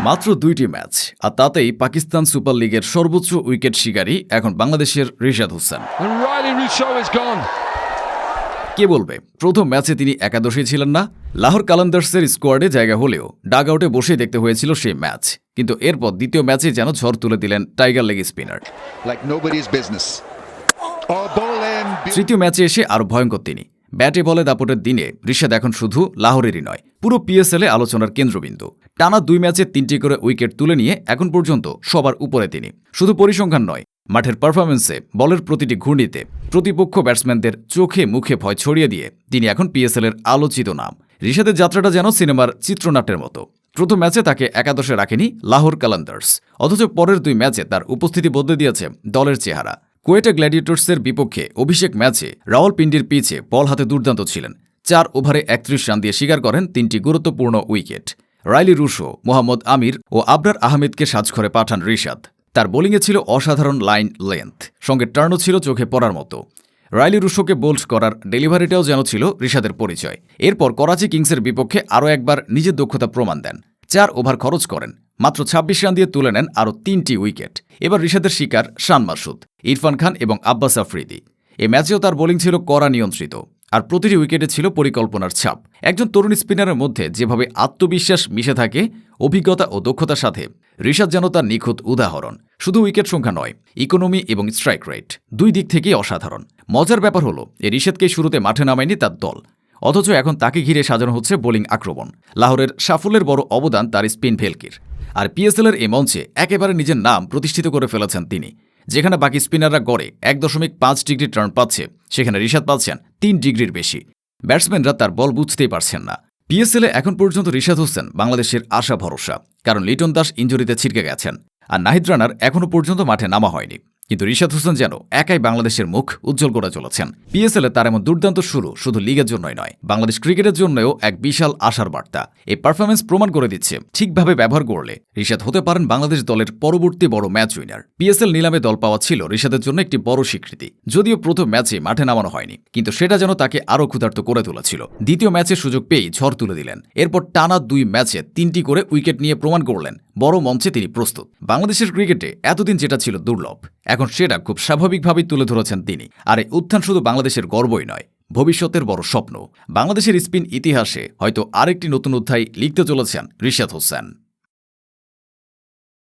মাত্র দুইটি ম্যাচ আর তাতেই পাকিস্তান সুপার লিগের সর্বোচ্চ উইকেট শিকারী এখন বাংলাদেশের রিশাদ হোসেন. কে বলবে? প্রথম ম্যাচে তিনি একাদশী ছিলেন না। লাহোর কালান্দার্সের স্কোয়াডে জায়গা হলেও ডাগ আউটে বসেই দেখতে হয়েছিল সেই ম্যাচ। কিন্তু এরপর দ্বিতীয় ম্যাচে যেন ঝড় তুলে দিলেন tiger leg spinner. Like nobody's business. Ball in. তৃতীয় ম্যাচে এসে আরও ভয়ঙ্কর তিনি। ব্যাটে বলে দাপটের দিনে ঋষাদ এখন শুধু লাহোরেরই নয়, পুরো পিএসএলে আলোচনার কেন্দ্রবিন্দু। টানা দুই ম্যাচে তিনটি করে উইকেট তুলে নিয়ে এখন পর্যন্ত সবার উপরে তিনি। শুধু পরিসংখ্যান নয়, মাঠের পারফরমেন্সে বলের প্রতিটি ঘূর্ণিতে প্রতিপক্ষ ব্যাটসম্যানদের চোখে মুখে ভয় ছড়িয়ে দিয়ে তিনি এখন পিএসএলের আলোচিত নাম। ঋষাদের যাত্রাটা যেন সিনেমার চিত্রনাট্যের মতো। প্রথম ম্যাচে তাকে একাদশে রাখেনি লাহোর কালান্দার্স অথচ পরের দুই ম্যাচে তার উপস্থিতি বদলে দিয়েছে দলের চেহারা। কোয়েটা গ্ল্যাডিয়েটর্সের বিপক্ষে অভিষেক ম্যাচে রাওয়ালপিন্ডির পিচে বল হাতে দুর্দান্ত ছিলেন। চার ওভারে একত্রিশ রান দিয়ে স্বীকার করেন তিনটি গুরুত্বপূর্ণ wicket. Rilee Rossouw, Mohammad Amir ও আবরার আহমেদকে সাজঘরে পাঠান রিশাদ। তার বোলিংয়ে ছিল অসাধারণ লাইন লেন্থ, সঙ্গে টার্নও ছিল চোখে পড়ার মতো। রাইলি রুশোকে বোল্ড করার ডেলিভারিটাও যেন ছিল রিশাদের পরিচয়। এরপর করাচি কিংসের বিপক্ষে আরও একবার নিজের দক্ষতা প্রমাণ দেন। চার ওভার খরচ করেন। মাত্র ২৬ রান দিয়ে তুলে নেন আরও তিনটি উইকেট। এবার ঋষাদের শিকার শান মাসুদ ইরফান খান এবং আব্বাস আফ্রিদি। এ ম্যাচেও তার বোলিং ছিল কড়া নিয়ন্ত্রিত, আর প্রতিটি উইকেটে ছিল পরিকল্পনার ছাপ। একজন তরুণ স্পিনারের মধ্যে যেভাবে আত্মবিশ্বাস মিশে থাকে, অভিজ্ঞতা ও দক্ষতার সাথে ঋষাদ যেন তার নিখুঁত উদাহরণ। শুধু উইকেট সংখ্যা নয় ইকোনমি এবং স্ট্রাইক রেট দুই দিক থেকেই অসাধারণ। মজার ব্যাপার হলো, এ ঋষাদকে শুরুতে মাঠে নামায়নি তার দল, অথচ এখন তাকে ঘিরে সাজানো হচ্ছে বোলিং আক্রমণ। লাহোরের সাফল্যের বড় অবদান তার স্পিন ভেলকির আর পিএসএলের এই মঞ্চে একেবারে নিজের নাম প্রতিষ্ঠিত করে ফেলেছেন তিনি, যেখানে বাকি স্পিনাররা গড়ে এক দশমিক পাঁচ ডিগ্রি টার্ন পাচ্ছে, সেখানে ঋষাদ পাচ্ছেন তিন ডিগ্রির বেশি। ব্যাটসম্যানরা তার বল বুঝতেই পারছেন না। পিএসএলে এখন পর্যন্ত ঋষাদ হোসেন বাংলাদেশের আশা ভরসা, কারণ লিটন দাস ইঞ্জুরিতে ছিটকে গেছেন, আর নাহিদ রানার এখনও পর্যন্ত মাঠে নামা হয়নি। কিন্তু রিশাদ হোসেন যেন একাই বাংলাদেশের মুখ উজ্জ্বল করে চলেছেন। পিএসএলে তার এমন দুর্দান্ত শুরু শুধু লিগের জন্যই নয়, বাংলাদেশ ক্রিকেটের জন্যও এক বিশাল আশার বার্তা। এই পারফরমেন্স প্রমাণ করে দিচ্ছে ঠিকভাবে ব্যবহার করলে রিশাদ হতে পারেন বাংলাদেশ দলের পরবর্তী বড় ম্যাচ উইনার পিএসএল নিলামে দল পাওয়া ছিল রিশাদের জন্য একটি বড় স্বীকৃতি, যদিও প্রথম ম্যাচে মাঠে নামানো হয়নি, কিন্তু সেটা যেন তাকে আরও ক্ষুধার্ত করে তুলেছিল। দ্বিতীয় ম্যাচে সুযোগ পেয়েই ঝড় তুলে দিলেন। এরপর টানা দুই ম্যাচে তিনটি করে উইকেট নিয়ে প্রমাণ করলেন বড় মঞ্চে তিনি প্রস্তুত। বাংলাদেশের ক্রিকেটে এতদিন যেটা ছিল দুর্লভ, এখন সেটা খুব স্বাভাবিকভাবেই তুলে ধরেছেন তিনি। আর এই উত্থান শুধু বাংলাদেশের গর্বই নয়, ভবিষ্যতের বড় স্বপ্ন বাংলাদেশের স্পিন ইতিহাসে হয়তো আরেকটি নতুন অধ্যায় লিখতে চলেছেন রিশাদ হোসেন।